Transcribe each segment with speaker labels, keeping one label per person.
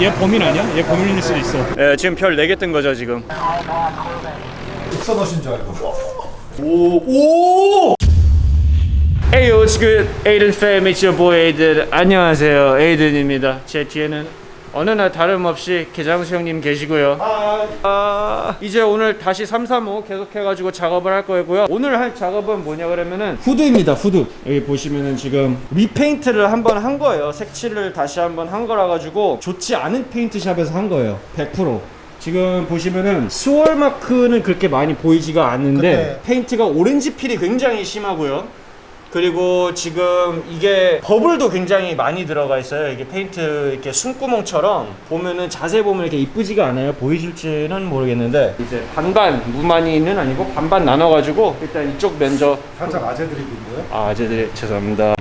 Speaker 1: 얘 범인 아니야? 얘 범인일 수도 있어. 예, 지금 별 4개 뜬 거죠, 지금.
Speaker 2: 익선하신 줄 알고.
Speaker 1: 오! 오! Hey, what's good? Aiden fam, it's your boy Aiden. 안녕하세요, Aiden입니다. 제 뒤에는 어느 날 다름없이 개장수 형님 계시고요. 아, 이제 오늘 다시 335 계속해가지고 작업을 할 거고요. 오늘 할 작업은 뭐냐 그러면은 후드입니다. 후드. 여기 보시면은 지금 리페인트를 한번 한 거예요. 색칠을 다시 한번 한 거라 가지고 좋지 않은 페인트샵에서 한 거예요. 100%. 지금 보시면은 스월 마크는 그렇게 많이 보이지가 않는데
Speaker 2: 그때-
Speaker 1: 페인트가 오렌지 필이 굉장히 심하고요. 그리고 지금 이게 버블도 굉장히 많이 들어가 있어요. 이게 페인트 이렇게 숨구멍처럼 보면은 자세히 보면 이렇게 이쁘지가 않아요. 보이실지는 모르겠는데 이제 반반 무만이는 아니고 반반 나눠가지고 일단 이쪽 면적
Speaker 2: 살짝 아재 드립인데요.
Speaker 1: 아 아재들 죄송합니다.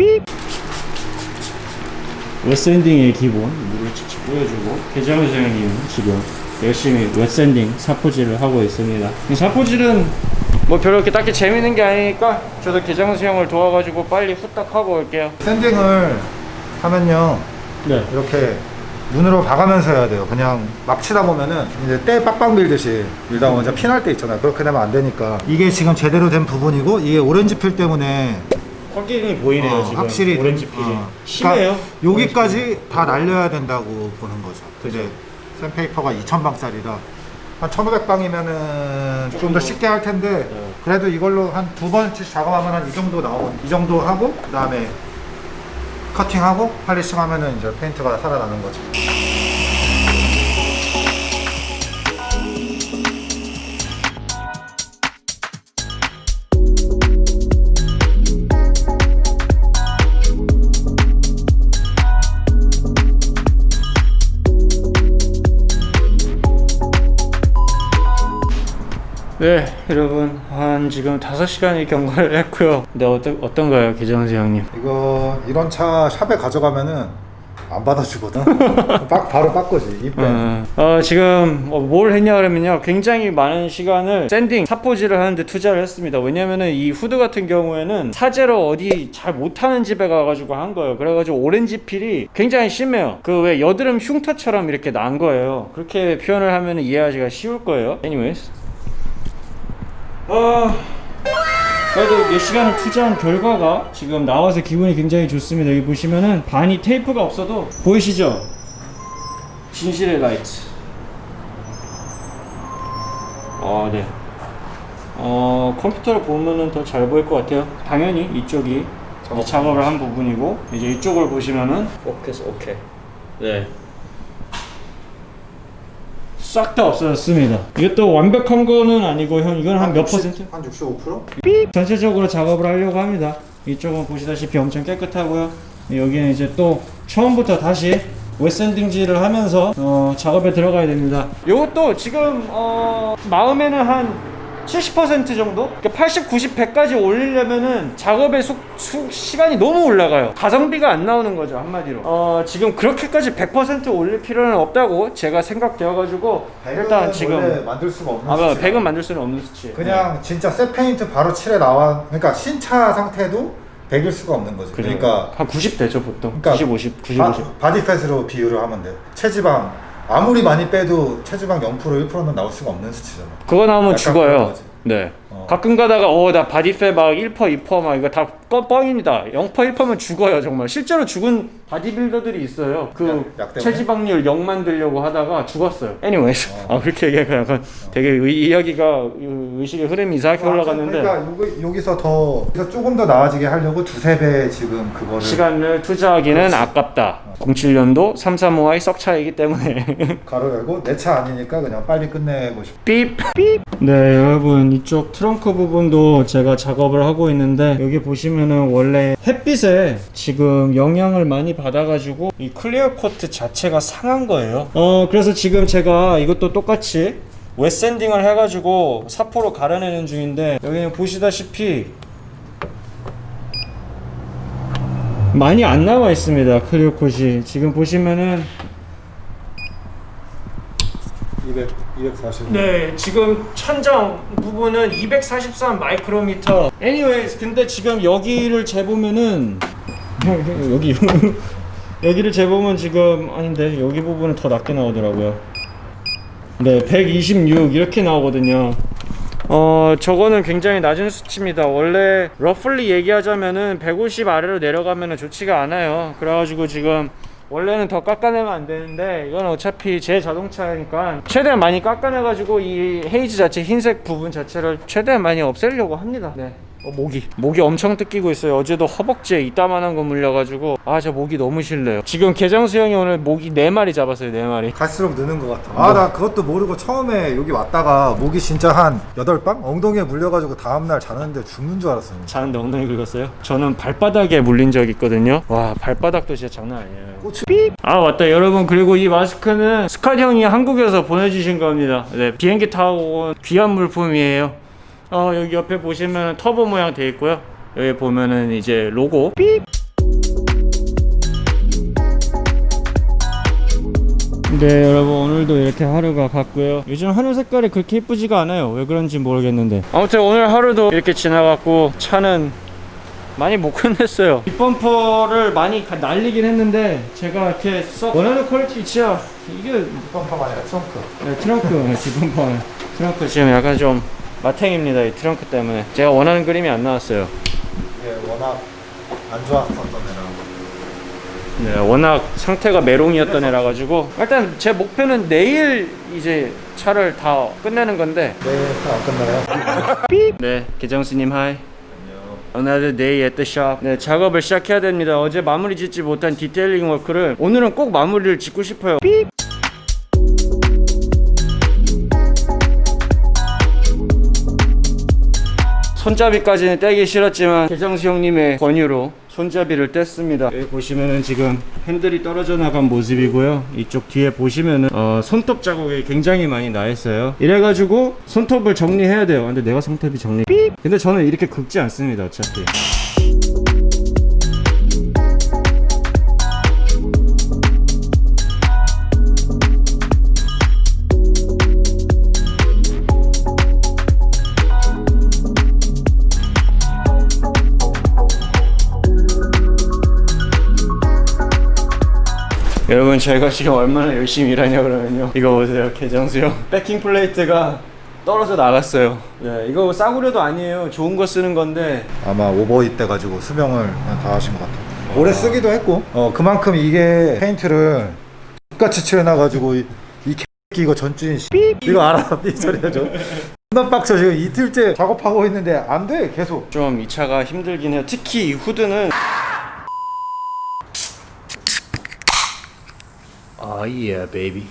Speaker 1: 웹샌딩의 기본 물을 직접 뿌려주고 개정 선생님 지금 열심히 웹샌딩 사포질을 하고 있습니다. 이 사포질은 뭐 별로 이렇게 딱히 재밌는 게 아니니까 저도 개정수 형을 도와가지고 빨리 후딱 하고 올게요.
Speaker 2: 샌딩을 하면요
Speaker 1: 네.
Speaker 2: 이렇게 눈으로 봐가면서 해야 돼요. 그냥 막 치다 보면은 이제 때 빡빡 밀듯이 밀다 보면 이제 피날 때 있잖아요. 그렇게 되면 안 되니까 이게 지금 제대로 된 부분이고 이게 오렌지 필 때문에
Speaker 1: 확연히 보이네요
Speaker 2: 어,
Speaker 1: 지금.
Speaker 2: 확실히
Speaker 1: 오렌지 필이
Speaker 2: 어.
Speaker 1: 심해요.
Speaker 2: 그러니까 여기까지 다 날려야 된다고 보는 거죠. 이제 샌페이퍼가 2,000방짜리라 한 1,500방이면은 좀 더 쉽게 할 텐데
Speaker 1: 네.
Speaker 2: 그래도 이걸로 한 두 번씩 작업하면 한 이 정도 나오고 이 정도 하고 그 다음에 커팅하고 팔리싱 하면은 이제 페인트가 살아나는 거죠.
Speaker 1: 네 여러분 한 지금 5시간이 경과를 했고요. 근데 어떤 어떤가요 개정수 형님?
Speaker 2: 이거 이런 차 샵에 가져가면은 안 받아주거든. 빡 바로 바꾸지. 이빼.
Speaker 1: 어, 어, 지금 어, 뭘 했냐 그러면요 굉장히 많은 시간을 샌딩 사포질을 하는데 투자를 했습니다 왜냐면은 이 후드 같은 경우에는 사제로 어디 잘 못하는 집에 가가지고 한 거예요 그래가지고 오렌지 필이 굉장히 심해요 그 왜 여드름 흉터처럼 이렇게 난 거예요 그렇게 표현을 하면 이해하기가 쉬울 거예요 anyways 아 그래도 몇 시간을 투자한 결과가 지금 나와서 기분이 굉장히 좋습니다 여기 보시면은 반이 테이프가 없어도 보이시죠? 진실의 라이트. 어, 네. 어, 컴퓨터를 보면은 더 잘 보일 것 같아요. 당연히 이쪽이 이제 작업을 한 부분이고, 이제 이쪽을 보시면은 포커스 오케이. 네. 싹 다 없어졌습니다. 이것도 완벽한 거는 아니고 형 이건 한 몇 퍼센트?
Speaker 2: 한 65%?
Speaker 1: 전체적으로 작업을 하려고 합니다. 이쪽은 보시다시피 엄청 깨끗하고요. 여기는 이제 또 처음부터 다시 웨샌딩질을 하면서 어, 작업에 들어가야 됩니다. 이것도 지금 어, 마음에는 한 70% 정도? 그러니까 80, 90, 100까지 올리려면은 작업의 속, 수- 시간이 너무 올라가요. 가성비가 안 나오는 거죠, 한마디로. 어, 지금 그렇게까지 100% 올릴 필요는 없다고 제가 생각되어가지고 일단 지금
Speaker 2: 만들 수가 없는
Speaker 1: 아,
Speaker 2: 수치라.
Speaker 1: 100은 만들 수는 없는 수치.
Speaker 2: 그냥 진짜 새 페인트 바로 칠해 나와 그러니까 신차 상태도 100일 수가 없는 거지. 그러니까
Speaker 1: 한 90 되죠 보통.
Speaker 2: 그러니까
Speaker 1: 90, 50, 90,
Speaker 2: 바,
Speaker 1: 50.
Speaker 2: 바 디팻으로 비율을 하면 돼. 체지방 아무리 많이 빼도 체지방 0% 1%는 나올 수가 없는 수치잖아.
Speaker 1: 그거 나오면
Speaker 2: 약간 그런
Speaker 1: 죽어요.
Speaker 2: 거지.
Speaker 1: 네.
Speaker 2: 어.
Speaker 1: 가끔 가다가 어나 바디페 막 1%, 2%막 이거 다 뻥- 뻥입니다. 0%, 1%면 죽어요 정말. 실제로 죽은 바디빌더들이 있어요. 그
Speaker 2: 약- 약 때문에?
Speaker 1: 체지방률 0 만들려고 하다가 죽었어요. anyways. 아 그렇게 얘기하니까 약간 되게 의, 이야기가 의- 의식의 흐름이 이상하게 올라갔는데
Speaker 2: 그러니까 여기, 여기서 더 여기서 조금 더 나아지게 하려고 두세 배 지금 그거를
Speaker 1: 시간을 투자하기는 아깝다. 07년도 335i 썩차이기 때문에
Speaker 2: 가로 열고 내 차 아니니까 그냥 빨리 끝내고 싶어.
Speaker 1: 삐. 네, 여러분 이쪽 트렁크 부분도 제가 작업을 하고 있는데 여기 보시면은 원래 햇빛에 지금 영향을 많이 받아가지고 이 클리어 코트 자체가 상한 거예요. 어, 그래서 지금 제가 이것도 똑같이 웨샌딩을 해가지고 사포로 갈아내는 중인데 여기는 보시다시피 많이 안 나와 있습니다 클리어 콧이 지금 보시면은
Speaker 2: 200, 240.
Speaker 1: 네, 지금 천장 부분은 243 마이크로미터. anyways, 근데 지금 여기를 재보면은 여기 여기를 재보면 지금 아닌데 여기 부분은 더 낮게 나오더라고요 네 126 이렇게 나오거든요 어 저거는 굉장히 낮은 수치입니다 원래 러플리 얘기하자면은 150 아래로 내려가면은 좋지가 않아요 그래가지고 지금 원래는 더 깎아내면 안 되는데 이건 어차피 제 자동차니까 최대한 많이 깎아내가지고 이 헤이즈 자체 흰색 부분 자체를 최대한 많이 없애려고 합니다 네. 어, 모기 목이 엄청 뜯기고 있어요 어제도 허벅지에 이따만한 거 물려가지고 아저 목이 너무 싫네요 지금 개장수 형이 오늘 모기 4마리 잡았어요 4마리
Speaker 2: 갈수록 느는 것 같아. 아, 나 그것도 모르고 처음에 여기 왔다가 목이 진짜 한 8방? 엉덩이에 물려가지고 다음날 자는데 죽는 줄 알았어.
Speaker 1: 자는데 엉덩이 긁었어요? 저는 발바닥에 물린 적 있거든요. 와 발바닥도 진짜 장난 아니에요.
Speaker 2: 꽃이
Speaker 1: 아 맞다 여러분 그리고 이 마스크는 스캇 형이 한국에서 보내주신 겁니다. 네 비행기 타고 온 귀한 물품이에요. 어 여기 옆에 보시면 터보 모양 돼 있고요. 여기 보면은 이제 로고. 네 여러분 오늘도 이렇게 하루가 갔고요. 요즘 하늘 색깔이 그렇게 예쁘지가 않아요. 왜 그런지 모르겠는데. 아무튼 오늘 하루도 이렇게 지나갔고 차는 많이 못 끝냈어요. 뒷범퍼를 많이 가- 날리긴 했는데 제가 이렇게 썩 원하는 퀄리티 진짜 이게
Speaker 2: 뻔뻔 아니라 트렁크.
Speaker 1: 네, 트렁크. 네, 뒷범퍼. 트렁크 지금 약간 좀 마탱입니다 이 트렁크 때문에 제가 원하는 그림이 안 나왔어요
Speaker 2: 이게 워낙 안 좋았었던 애라.
Speaker 1: 네, 워낙 상태가 메롱이었던 애라 가지고 일단 제 목표는 내일 이제 차를 다 끝내는 건데
Speaker 2: 내일 안 끝나요?
Speaker 1: 네, 개정수님 하이. Another day at the shop. 네, 작업을 시작해야 됩니다. 어제 마무리 짓지 못한 디테일링 워크를 오늘은 꼭 마무리를 짓고 싶어요. 손잡이까지는 떼기 싫었지만 개정수 형님의 권유로 손잡이를 뗐습니다. 여기 보시면은 지금 핸들이 떨어져 나간 모습이고요. 이쪽 뒤에 보시면은 어, 손톱 자국이 굉장히 많이 나 있어요. 이래가지고 손톱을 정리해야 돼요. 근데 내가 손톱이 정리. 근데 저는 이렇게 긁지 않습니다. 어차피. 여러분 저희가 지금 얼마나 열심히 일하냐 그러면요. 이거 보세요 개정수형 백킹 플레이트가 떨어져 나갔어요. 네 이거 싸구려도 아니에요. 좋은 거 쓰는 건데.
Speaker 2: 아마 오버잇 돼가지고 수명을 그냥 다 하신 것 같아요. 오래 쓰기도 했고, 어 그만큼 이게 페인트를 똑같이 칠해놔가지고 이, 이 X끼 이거 전주인 씨. 이거 알아? 이 소리가 좀. 존나 빡쳐. 지금 이틀째 작업하고 있는데 안 돼 계속.
Speaker 1: 좀 이 차가 힘들긴 해요. 특히 이 후드는 아 예 베이비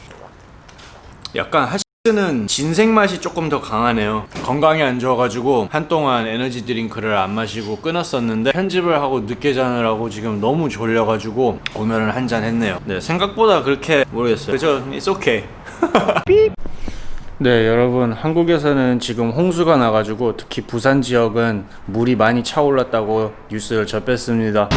Speaker 1: 약간 하시는 진생 맛이 조금 더 강하네요. 건강에 안 좋아가지고 한동안 에너지 드링크를 안 마시고 끊었었는데 편집을 하고 늦게 자느라고 지금 너무 졸려가지고 오면은 한 잔 했네요. 네 생각보다 그렇게 모르겠어요. 그죠? It's okay. 네, 여러분 한국에서는 지금 홍수가 나가지고 특히 부산 지역은 물이 많이 차올랐다고 뉴스를 접했습니다.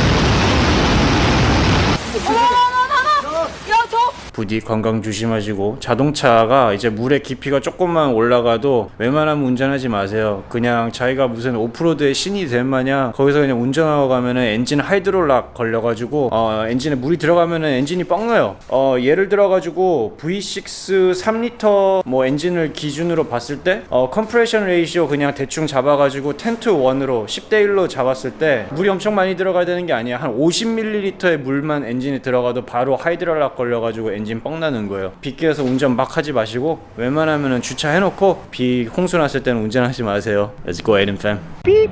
Speaker 1: 부디 건강 조심하시고 자동차가 이제 물의 깊이가 조금만 올라가도 웬만하면 운전하지 마세요. 그냥 자기가 무슨 오프로드의 신이 된 마냥 거기서 그냥 운전하고 가면은 엔진 하이드롤락 걸려가지고 어, 엔진에 물이 들어가면은 엔진이 뻥나요. 어, 예를 들어가지고 V6 3리터 뭐 엔진을 기준으로 봤을 때 어, 컴프레션 레이시오 그냥 대충 잡아가지고 10 to 1으로 10대 1로 잡았을 때 물이 엄청 많이 들어가야 되는 게 아니야. 한 50ml의 물만 엔진에 들어가도 바로 하이드롤락 걸려가지고 엔진 뻥 나는 거예요. 빗길에서 운전 막 하지 마시고 웬만하면 주차해놓고 비 홍수 났을 때는 운전하지 마세요. Let's go Aiden.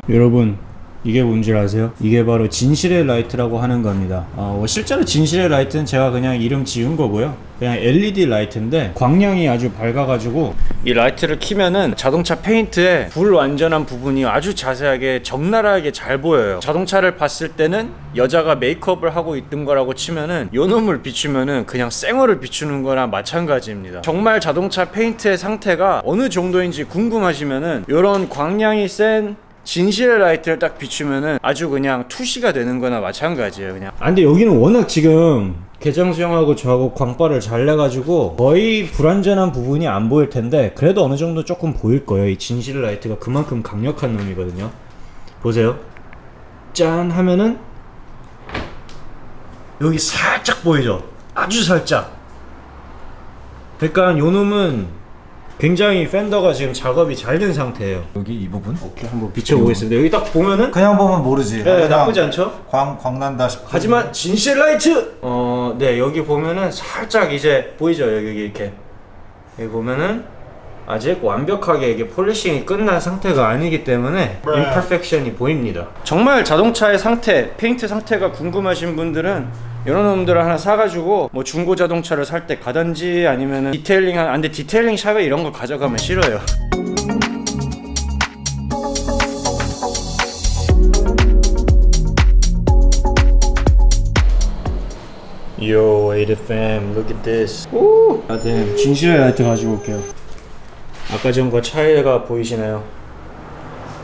Speaker 1: 여러분 이게 뭔지 아세요? 이게 바로 진실의 라이트라고 하는 겁니다. 어, 뭐 실제로 진실의 라이트는 제가 그냥 이름 지은 거고요. 그냥 LED 라이트인데 광량이 아주 밝아가지고 이 라이트를 키면은 자동차 페인트에 불 완전한 부분이 아주 자세하게 적나라하게 잘 보여요. 자동차를 봤을 때는 여자가 메이크업을 하고 있던 거라고 치면은 요 놈을 비추면은 그냥 쌩얼을 비추는 거나 마찬가지입니다. 정말 자동차 페인트의 상태가 어느 정도인지 궁금하시면은 요런 광량이 센 진실의 라이트를 딱 비추면은 아주 그냥 투시가 되는 거나 마찬가지예요 그냥 아 근데 여기는 워낙 지금 개정수형하고 저하고 광발을 잘 내가지고 거의 불완전한 부분이 안 보일 텐데 그래도 어느 정도 조금 보일 거예요 이 진실의 라이트가 그만큼 강력한 놈이거든요 보세요 짠 하면은 여기 살
Speaker 3: 살짝 보이죠? 아주 살짝. 그러니까 요 놈은 굉장히 팬더가 지금 작업이 잘 된 상태예요.
Speaker 2: 여기 이 부분?
Speaker 3: 오케이 한번 비춰보겠습니다. 여기 딱 보면은
Speaker 2: 그냥 보면 모르지.
Speaker 3: 네,
Speaker 2: 그냥
Speaker 3: 나쁘지 않죠?
Speaker 2: 광 광난다 싶어.
Speaker 3: 하지만 진실 라이트. 어, 네 여기 보면은 살짝 이제 보이죠 여기 이렇게 여기 보면은 아직 완벽하게 이게 폴리싱이 끝난 상태가 아니기 때문에 임퍼펙션이 보입니다.
Speaker 1: 정말 자동차의 상태, 페인트 상태가 궁금하신 분들은 이런 놈들을 하나 사가지고 뭐 중고 자동차를 살 때 가든지 아니면은 디테일링 한, 아, 근데 디테일링 샵에 이런 거 가져가면 싫어요.
Speaker 3: Yo, Ada fam, look at this. 오, 아, 네, 진실의 라이트 가지고 올게요. 아까 전과 차이가 보이시나요?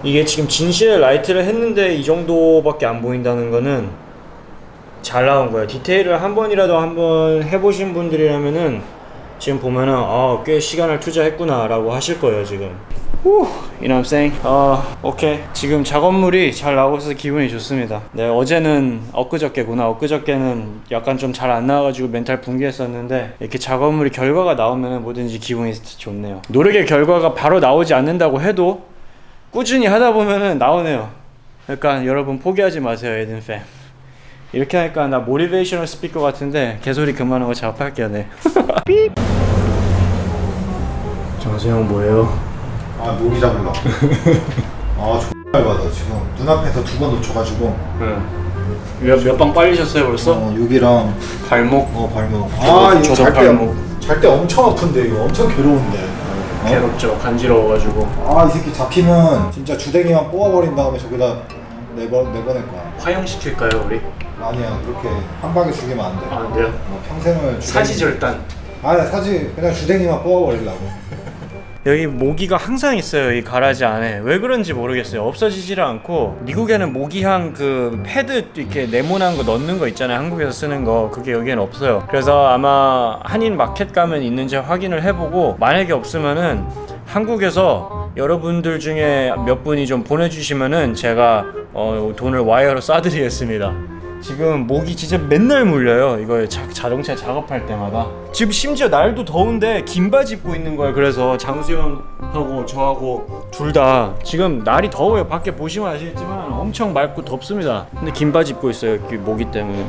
Speaker 3: 이게 지금 진실의 라이트를 했는데 이 정도밖에 안 보인다는 거는 잘 나온 거예요. 디테일을 한 번이라도 한번 해보신 분들이라면은 지금 보면은 아, 꽤 시간을 투자했구나라고 하실 거예요 지금.
Speaker 1: You know what I'm saying? 어, 오케이. 지금 작업물이 잘 나오고 있어서 기분이 좋습니다. 네, 어제는 엊그저께구나. 엊그저께는 약간 좀 잘 안 나와가지고 멘탈 붕괴했었는데 이렇게 작업물이 결과가 나오면 뭐든지 기분이 좋네요. 노력의 결과가 바로 나오지 않는다고 해도 꾸준히 하다 보면은 나오네요. 그러니까 여러분 포기하지 마세요, 에든 팬. 이렇게 하니까 나 모티베이셔널 스피커 같은데 개소리 그만하고 작업할게요, 네.
Speaker 3: 정세형 뭐예요?
Speaker 2: 아 모기 잡을라. 아 X발 받아 지금 눈앞에서 두 번 놓쳐가지고
Speaker 1: 몇방 빨리셨어요 벌써?
Speaker 2: 어 여기랑
Speaker 1: 발목
Speaker 2: 어 발목. 아 이거 잘때
Speaker 1: 발목.
Speaker 2: 잘 때 엄청 아픈데 이거 엄청 괴로운데. 어?
Speaker 1: 괴롭죠, 간지러워가지고.
Speaker 2: 아이 새끼 잡히면 진짜 주댕이만 뽑아버린 다음에 저기다 내버 내보낼 거야.
Speaker 1: 화형시킬까요 우리?
Speaker 2: 아니야 그렇게 한 방에 죽이면 안 돼.
Speaker 1: 아, 안 돼요?
Speaker 2: 어, 평생을 주댕이-
Speaker 1: 사지절단.
Speaker 2: 아니 사지 그냥 주댕이만 뽑아버리려고.
Speaker 1: 여기 모기가 항상 있어요 이 가라지 안에 왜 그런지 모르겠어요 없어지질 않고 미국에는 모기향 그 패드 이렇게 네모난 거 넣는 거 있잖아요 한국에서 쓰는 거 그게 여기에는 없어요 그래서 아마 한인 마켓 가면 있는지 확인을 해보고 만약에 없으면은 한국에서 여러분들 중에 몇 분이 좀 보내주시면은 제가 어, 돈을 와이어로 쏴드리겠습니다 지금 모기 진짜 맨날 물려요. 이거 자, 자동차 작업할 때마다. 지금 심지어 날도 더운데 긴 바지 입고 있는 거예요. 그래서 장수 형하고 저하고 둘 다 지금 날이 더워요. 밖에 보시면 아시겠지만 엄청 맑고 덥습니다. 근데 긴 바지 입고 있어요. 그 모기 때문에.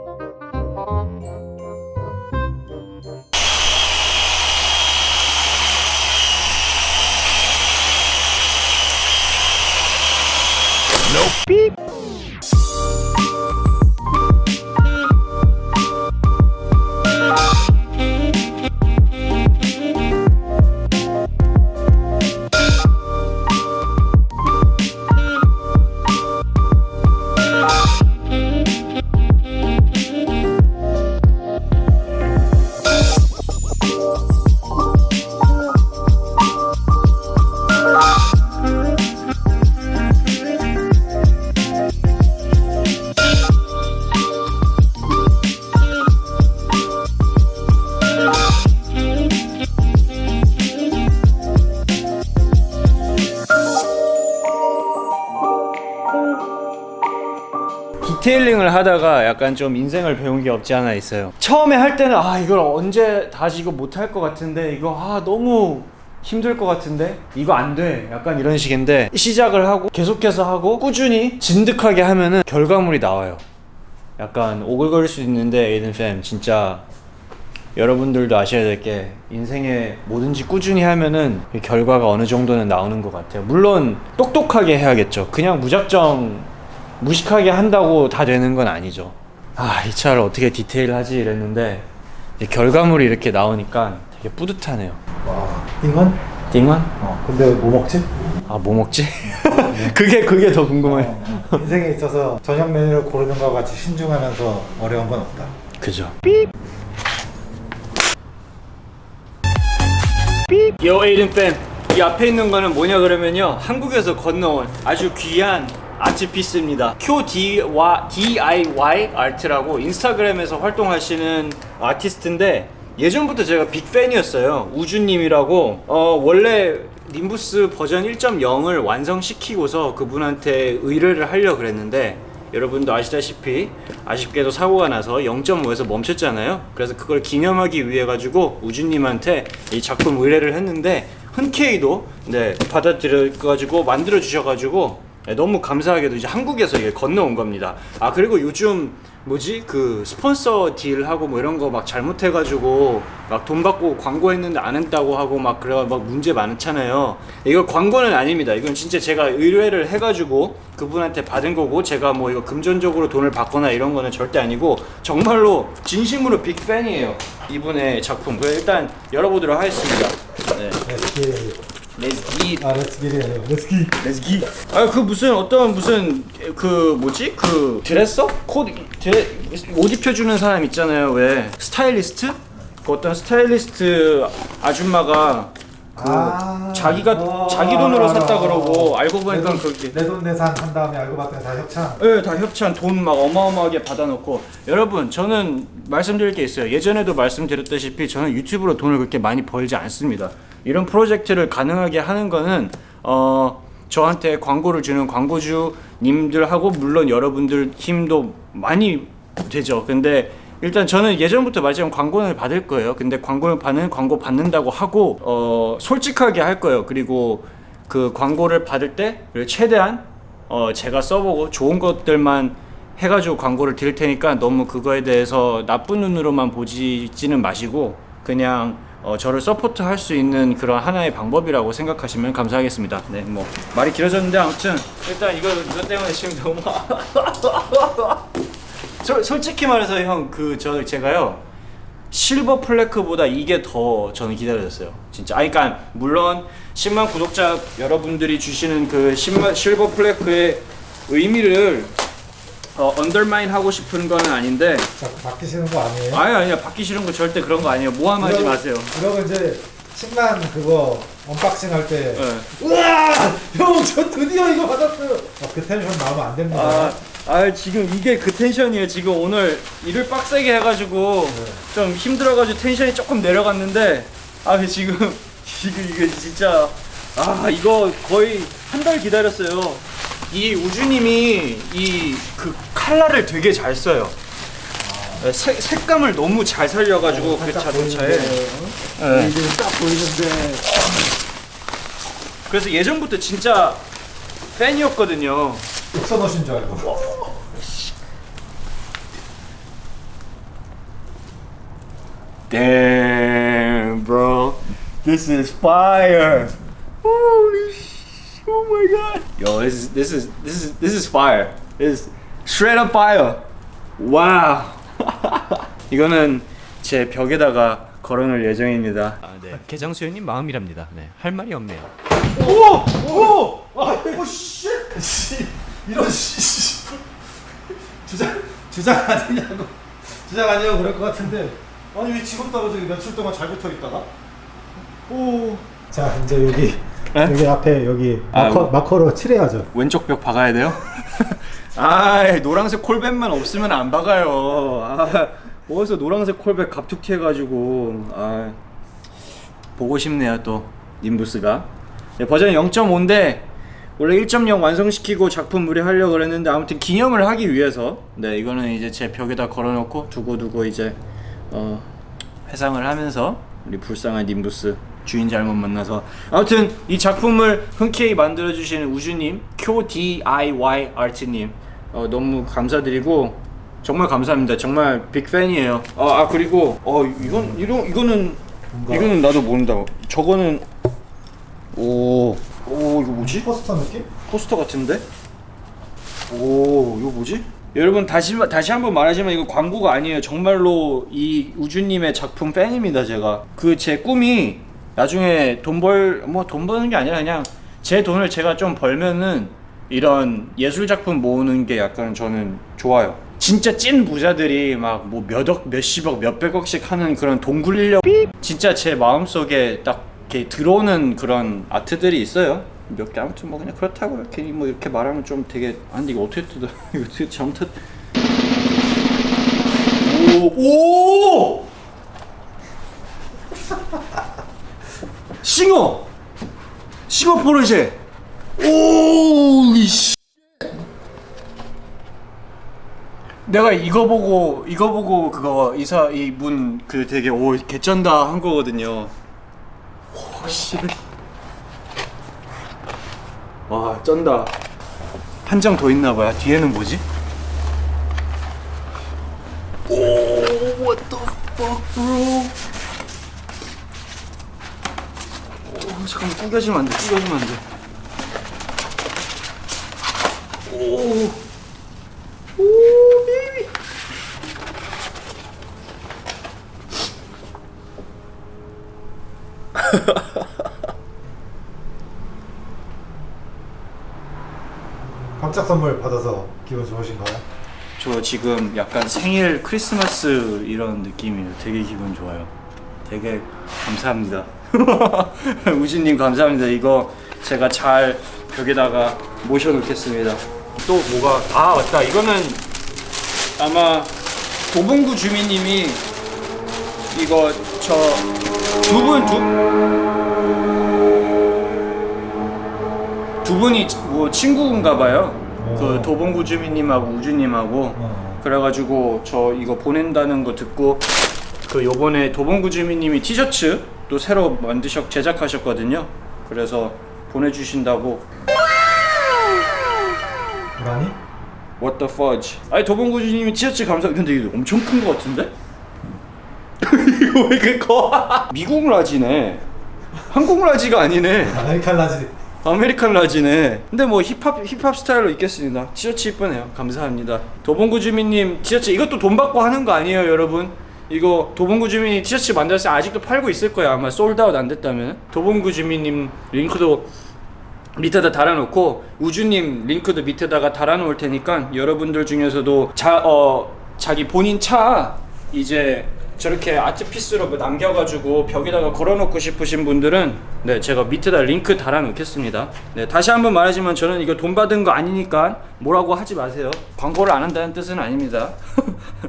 Speaker 1: 디테일링을 하다가 약간 좀 인생을 배운 게 없지 않아 있어요. 처음에 할 때는 아 이걸 언제 다시 이거 못 할 것 같은데 이거 아 너무 힘들 것 같은데 이거 안 돼. 약간 이런 식인데 시작을 하고 계속해서 하고 꾸준히 진득하게 하면은 결과물이 나와요. 약간 오글거릴 수 있는데 에이든 팸 진짜 여러분들도 아셔야 될 게 인생에 뭐든지 꾸준히 하면은 이 결과가 어느 정도는 나오는 것 같아요. 물론 똑똑하게 해야겠죠. 그냥 무작정 무식하게 한다고 다 되는 건 아니죠. 아, 이 차를 어떻게 디테일하지 이랬는데 결과물이 이렇게 나오니까 되게 뿌듯하네요.
Speaker 2: 와 이건?
Speaker 1: 띵만?
Speaker 2: 어 근데 뭐 먹지?
Speaker 1: 아, 뭐 먹지? 그게 그게 더 궁금해.
Speaker 2: 어, 인생에 있어서 저녁 메뉴를 고르는 것과 같이 신중하면서 어려운 건 없다.
Speaker 1: 그죠. 요 에이든 팬. 이 앞에 있는 거는 뭐냐 그러면요. 한국에서 건너온 아주 귀한 아트 피스입니다. QDIY 아트라고 인스타그램에서 활동하시는 아티스트인데 예전부터 제가 빅팬이었어요. 우주님이라고 어, 원래 님부스 버전 1.0을 완성시키고서 그분한테 의뢰를 하려 그랬는데 여러분도 아시다시피 아쉽게도 사고가 나서 0.5에서 멈췄잖아요. 그래서 그걸 기념하기 위해 가지고 우주님한테 이 작품 의뢰를 했는데 흔쾌히도 네 받아들여 가지고 만들어 주셔 가지고 네, 너무 감사하게도 이제 한국에서 이게 건너온 겁니다. 아 그리고 요즘 뭐지 그 스폰서 딜하고 뭐 이런 거 막 잘못해가지고 막 돈 받고 광고했는데 안 했다고 하고 막 그래 막 문제 많잖아요. 이거 광고는 아닙니다. 이건 진짜 제가 의뢰를 해가지고 그분한테 받은 거고 제가 뭐 이거 금전적으로 돈을 받거나 이런 거는 절대 아니고 정말로 진심으로 빅 팬이에요. 이분의 작품. 그럼 일단 열어보도록 하겠습니다. 네. Eat.
Speaker 2: 아 렛츠기래요 렛츠기
Speaker 1: 레즈기. 아그 무슨 어떤 무슨 그 뭐지 그 드레서 코드 드레 옷 입혀주는 사람 있잖아요 왜 스타일리스트 그 어떤 스타일리스트 아줌마가 그
Speaker 2: 아.
Speaker 1: 자기가
Speaker 2: 어.
Speaker 1: 자기 돈으로 샀다 그러고 알고 보니까 그렇게
Speaker 2: 내돈 내산 한 다음에 알고 봤더니 다 협찬
Speaker 1: 예, 다 협찬 돈 막 어마어마하게 받아놓고 여러분 저는 말씀드릴 게 있어요. 예전에도 말씀드렸다시피 저는 유튜브로 돈을 그렇게 많이 벌지 않습니다. 이런 프로젝트를 가능하게 하는 거는 어 저한테 광고를 주는 광고주님들하고 물론 여러분들 힘도 많이 되죠. 근데 일단 저는 예전부터 말했지만 광고는 받을 거예요. 근데 광고를 받는 광고 받는다고 하고 어 솔직하게 할 거예요. 그리고 그 광고를 받을 때 최대한 어 제가 써보고 좋은 것들만 해가지고 광고를 드릴 테니까 너무 그거에 대해서 나쁜 눈으로만 보지는 마시고 그냥 어 저를 서포트 할 수 있는 그런 하나의 방법이라고 생각하시면 감사하겠습니다. 네, 뭐 말이 길어졌는데 아무튼 일단 이거 이거 때문에 지금 너무 솔, 솔직히 말해서 형 그 저 제가요 실버 플래크보다 이게 더 저는 기다려졌어요. 진짜. 아니, 그러니까 물론 10만 구독자 여러분들이 주시는 그 10만 실버 플래크의 의미를 어, 언더마인 하고 싶은 거는 아닌데
Speaker 2: 자꾸 바뀌시는 거 아니에요?
Speaker 1: 아니 아니야 받기 싫은 거 절대 그런 거 아니에요. 모함하지
Speaker 2: 그러고-
Speaker 1: 마세요.
Speaker 2: 그러고 이제 10만 그거 언박싱 할 때
Speaker 1: 예.
Speaker 2: 우와! 형, 저 드디어 이거 받았어요. 아, 그 텐션 나오면 안 됩니다.
Speaker 1: 아, 아 지금 이게 그 텐션이에요. 지금 오늘 일을 빡세게 해가지고 좀 힘들어가지고 텐션이 조금 내려갔는데 아 지금 지금 이게 진짜 아 이거 거의 한 달 기다렸어요. 이 우주님이 이 그 칼라를 되게 잘 써요. 네, 색, 색감을 너무 잘 살려가지고 그 자동차에
Speaker 2: 어?
Speaker 1: 네.
Speaker 2: 딱 보이는데
Speaker 1: 그래서 예전부터 진짜 팬이었거든요.
Speaker 2: 넣으신 줄 알고.
Speaker 1: Damn, bro. This is fire. Holy sh- Oh my god. Yo, this is this is this is this is fire. This is straight up fire. Wow. 이거는 제 벽에다가 걸어놓을 예정입니다. 아, 네. 개장수연님 마음이랍니다. 네. 할 말이 없네요.
Speaker 2: 오! 오! 아, 오 씨! 씨. 이런 씨. 씨. 주장 주장 아니냐고. 주장 아니냐고 그럴 것 같은데. 아니 왜 지금 떨어져 며칠 동안 잘 붙어 있다가? 오. 자, 이제 여기
Speaker 1: 네?
Speaker 2: 여기 앞에 여기
Speaker 1: 아,
Speaker 2: 마커
Speaker 1: 뭐.
Speaker 2: 마커로 칠해야죠.
Speaker 1: 왼쪽 벽 박아야 돼요? 아, 노란색 콜백만 없으면 안 박아요. 아, 어디서 노란색 콜백 갑툭튀 해가지고 아, 보고 싶네요 또 님부스가. 네, 버전 0.5인데 원래 1.0 완성시키고 작품 무리하려고 그랬는데 아무튼 기념을 하기 위해서 네 이거는 이제 제 벽에다 걸어놓고 두고두고 이제 어, 회상을 하면서 우리 불쌍한 님부스 주인 잘못 만나서 아무튼 이 작품을 흔쾌히 만들어 주신 우주님 쿄 DIY 아트님 어, 너무 감사드리고 정말 감사합니다 정말 빅 팬이에요 어, 아 그리고 어 이건 이런 이거는
Speaker 2: 뭔가-
Speaker 1: 이거는 나도 모른다 저거는 오, 오 이거 뭐지?
Speaker 2: 포스터 느낌?
Speaker 1: 포스터 같은데? 오, 이거 뭐지? 여러분 다시 다시 한번 말하지만 이거 광고가 아니에요. 정말로 이 우주님의 작품 팬입니다. 제가 그 제 꿈이 나중에 돈 벌 뭐 돈 버는 게 아니라 그냥 제 돈을 제가 좀 벌면은 이런 예술 작품 모으는 게 약간 저는 좋아요. 진짜 찐 부자들이 막 뭐 몇억, 몇십억, 몇백억씩 하는 그런 돈 굴리려고 진짜 제 마음속에 딱 이렇게 들어오는 그런 아트들이 있어요. 몇 개 아무튼 뭐 그냥 그렇다고 이렇게 뭐 이렇게 말하면 좀 되게 아 근데 이거 어떻게 뜯어? 이거 어떻게 잘못했? 오! 오! 싱어! 싱어 포르쉐! 오리 씨! 내가 이거 보고 이거 보고 그거 이사 이 문 그 되게 오 개쩐다 한 거거든요. 오씨. 와 쩐다. 한 장 더 있나 봐요. 뒤에는 뭐지? 오 what the fuck bro. 오 잠깐만 구겨지면 안 돼. 구겨지면 안 돼. 오. 오 베이비.
Speaker 2: 깜짝 선물 받아서 기분 좋으신가요?
Speaker 1: 저 지금 약간 생일 크리스마스 이런 느낌이에요. 되게 기분 좋아요. 되게 감사합니다. 우진님 감사합니다. 이거 제가 잘 벽에다가 모셔놓겠습니다. 또 뭐가 아 맞다 이거는 아마 도봉구 주민님이 이거 저 두분두 두 분이 뭐 친구인가 봐요. 그
Speaker 2: 어.
Speaker 1: 도봉구 주민님하고 우주님하고
Speaker 2: 어.
Speaker 1: 그래가지고 저 이거 보낸다는 거 듣고 그 요번에 도봉구 주민님이 티셔츠 또 새로 만드셨 제작하셨거든요. 그래서 보내주신다고
Speaker 2: 고라니?
Speaker 1: What the fudge? 아니 도봉구 주님이 티셔츠 감사. 근데 이거 엄청 큰 거 같은데? 이거 왜 이렇게 커? 미국 라지네. 한국 라지가 아니네.
Speaker 2: 아메리칸 라지
Speaker 1: 아메리칸 라지네. 근데 뭐 힙합 힙합 스타일로 입겠습니다. 티셔츠 이쁘네요. 감사합니다. 도봉구 주민님 티셔츠 이것도 돈 받고 하는 거 아니에요, 여러분? 이거 도봉구 주민이 티셔츠 만들었을 때 아직도 팔고 있을 거야. 아마 솔드아웃 안 됐다면. 도봉구 주민님 링크도 밑에다 달아놓고 우주님 링크도 밑에다가 달아놓을 테니까 여러분들 중에서도 자 어 자기 본인 차 이제 저렇게 아트피스로 뭐 남겨가지고 벽에다가 걸어놓고 싶으신 분들은 네 제가 밑에다 링크 달아놓겠습니다. 네 다시 한번 말하지만 저는 이거 돈 받은 거 아니니까 뭐라고 하지 마세요. 광고를 안 한다는 뜻은 아닙니다.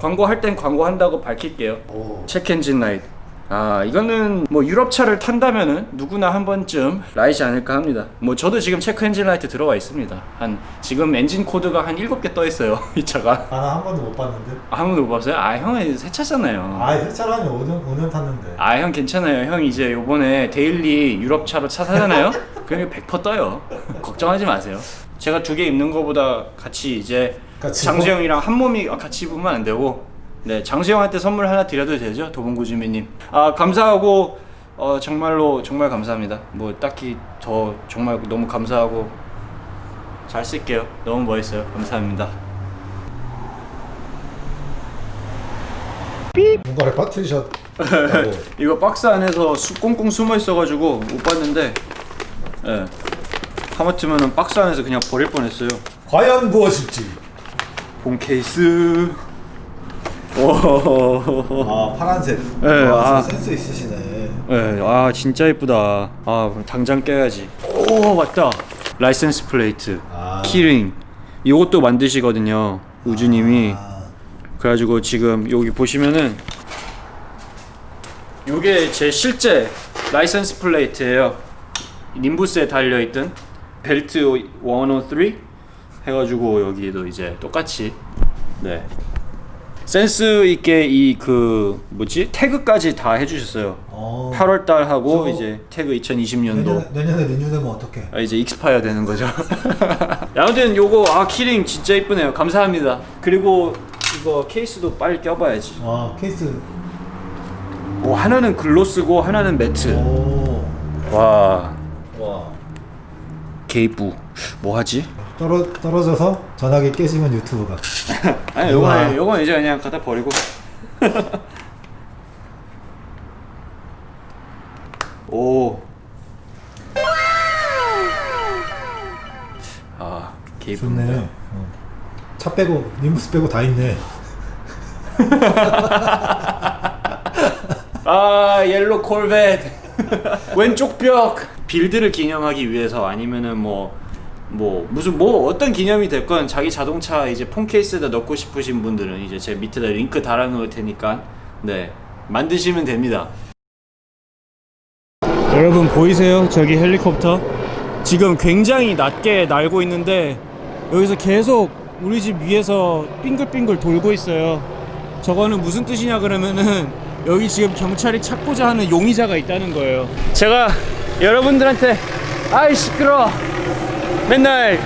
Speaker 1: 광고할 땐 광고한다고 밝힐게요.
Speaker 2: 오.
Speaker 1: 체크엔진 라이트. 아 이거는 뭐 유럽차를 탄다면은 누구나 한 번쯤 라이지 않을까 합니다. 뭐 저도 지금 체크 엔진 라이트 들어와 있습니다. 한 지금 엔진 코드가 한 7개 떠 있어요. 이 차가.
Speaker 2: 나는 한 번도 못 봤는데
Speaker 1: 아, 한 번도 못 봤어요? 아 형은 새 차잖아요.
Speaker 2: 아 세차라니 5년, 5년 탔는데
Speaker 1: 아 형 괜찮아요. 형 이제 요번에 데일리 유럽차로 차 사잖아요. 그러면 100% 떠요. 걱정하지 마세요. 제가 두 개 입는 거보다 같이 이제
Speaker 2: 같이
Speaker 1: 장수형이랑 한 몸이 같이 입으면 안 되고 네 장수형한테 선물 하나 드려도 되죠? 도봉구 주민님. 아 감사하고 어 정말로 정말 감사합니다. 뭐 딱히 더 정말 너무 감사하고 잘 쓸게요. 너무 멋있어요. 감사합니다.
Speaker 2: 뭔가를 빠뜨리셨다고.
Speaker 1: 이거 박스 안에서 수, 꽁꽁 숨어 있어가지고 못 봤는데 예. 하마터면은 박스 안에서 그냥 버릴 뻔했어요.
Speaker 2: 과연 무엇일지
Speaker 1: 본 케이스 오
Speaker 2: 아 파란색
Speaker 1: 네,
Speaker 2: 와,
Speaker 1: 아.
Speaker 2: 센스 있으시네
Speaker 1: 네, 아 진짜 이쁘다. 아 당장 껴야지. 오 맞다. 라이센스 플레이트,
Speaker 2: 아.
Speaker 1: 키링. 이것도 만드시거든요. 우주님이.
Speaker 2: 아,
Speaker 1: 그래가지고 지금 여기 보시면은 요게 제 실제 라이센스 플레이트예요. 님부스에 달려 있던 벨트 103 해가지고 여기도 이제 똑같이 네 센스 있게 이 그 뭐지 태그까지 다 해주셨어요.
Speaker 2: 어.
Speaker 1: 8월 달 하고
Speaker 2: 저거
Speaker 1: 이제 태그 2020년도
Speaker 2: 내년, 내년에 리뉴되면 어떡해
Speaker 1: 아, 이제 익스파이어 되는 거죠. 아무튼 요거 아 키링 진짜 이쁘네요. 감사합니다. 그리고 이거 케이스도 빨리 껴봐야지.
Speaker 2: 와 케이스
Speaker 1: 오 하나는 글로스고 하나는 매트.
Speaker 2: 오.
Speaker 1: 와
Speaker 2: 와
Speaker 1: 게이부 뭐 하지?
Speaker 2: 떨어, 떨어져서 전화기 깨지면 유튜브가
Speaker 1: 아니
Speaker 2: 우와.
Speaker 1: 요건 요건 이제 그냥 갖다 버리고. 오. 아.
Speaker 2: 좋네 어. 차 빼고 님부스 빼고 다 있네
Speaker 1: 아 옐로 콜벳 왼쪽 벽 빌드를 기념하기 위해서 아니면은 뭐 뭐 무슨 뭐 어떤 기념이 됐건 자기 자동차 이제 폰 케이스에다 넣고 싶으신 분들은 이제 제 밑에다 링크 달아 놓을 테니까 네 만드시면 됩니다. 여러분 보이세요? 저기 헬리콥터 지금 굉장히 낮게 날고 있는데 여기서 계속 우리 집 위에서 빙글빙글 돌고 있어요. 저거는 무슨 뜻이냐 그러면은 여기 지금 경찰이 찾고자 하는 용의자가 있다는 거예요. 제가 여러분들한테 아이 시끄러. 맨날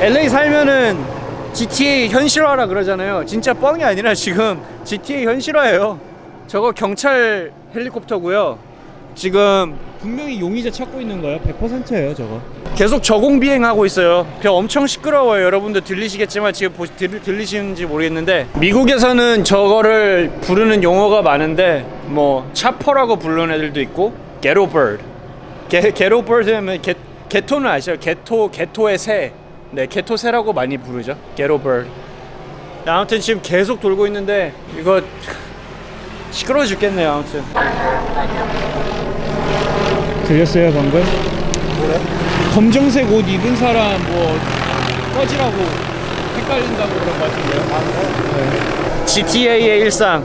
Speaker 1: LA 살면은 GTA 현실화라 그러잖아요. 진짜 뻥이 아니라 지금 GTA 현실화예요. 저거 경찰 헬리콥터고요. 지금 분명히 용의자 찾고 있는 거예요. 100%예요, 저거. 계속 저공 비행하고 있어요. 벼 엄청 시끄러워요. 여러분들 들리시겠지만 지금 보, 들, 들리시는지 모르겠는데 미국에서는 저거를 부르는 용어가 많은데 뭐 차퍼라고 부르는 애들도 있고 게로 버드. 게, 게로 버드면 게, 게토는 아시죠? 게토 게토의 새. 네, 게토 새라고 많이 부르죠. 게로 버드. 아무튼 지금 계속 돌고 있는데 이거 시끄러워 죽겠네요. 아무튼. 들렸어요 방금?
Speaker 2: 뭐래?
Speaker 1: 검정색 옷 입은 사람 뭐 꺼지라고 헷갈린다고 그런 거 같은데요? GTA의 일상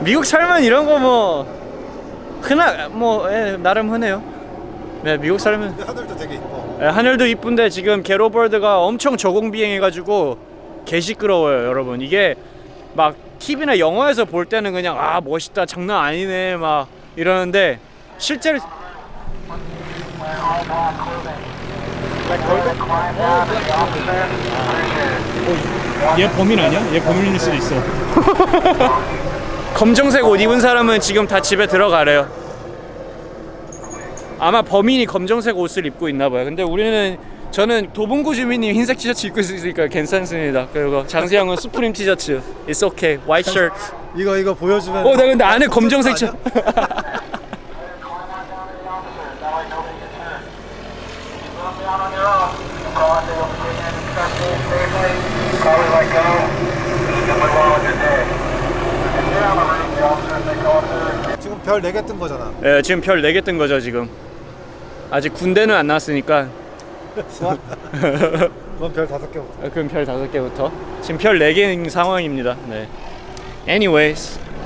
Speaker 1: 미국 살면 이런 거 뭐 흔하 뭐 예, 나름 흔해요. 네 미국
Speaker 2: 근데 하늘도 되게 이뻐.
Speaker 1: 예, 하늘도 이쁜데 지금 게로버드가 엄청 저공 비행해가지고 개 시끄러워요 여러분 이게 막 TV나 영화에서 볼 때는 그냥 아 멋있다 장난 아니네 막 이러는데 실제로 얘 범인 아니야? 얘 범인일 수도 있어. 검정색 옷 입은 사람은 지금 다 집에 들어가래요. 아마 범인이 검정색 옷을 입고 있나 봐요. 근데 우리는 저는 도봉구 주민님 흰색 티셔츠 입고 있으니까 괜찮습니다. 그리고 장세형은 수프림 티셔츠. It's okay. White shirt.
Speaker 2: 이거 이거 보여주면.
Speaker 1: 어, 나 근데 안에 검정색 티
Speaker 2: 지금 별 4개 뜬 거잖아.
Speaker 1: 예, 지금 별 4개 뜬 거죠, 지금. 아직 군대는 안 나왔으니까.
Speaker 2: 그럼 별 5개부터.
Speaker 1: 아, 그럼 별 5개부터. 지금 별 4개인 상황입니다. 네. Anyways.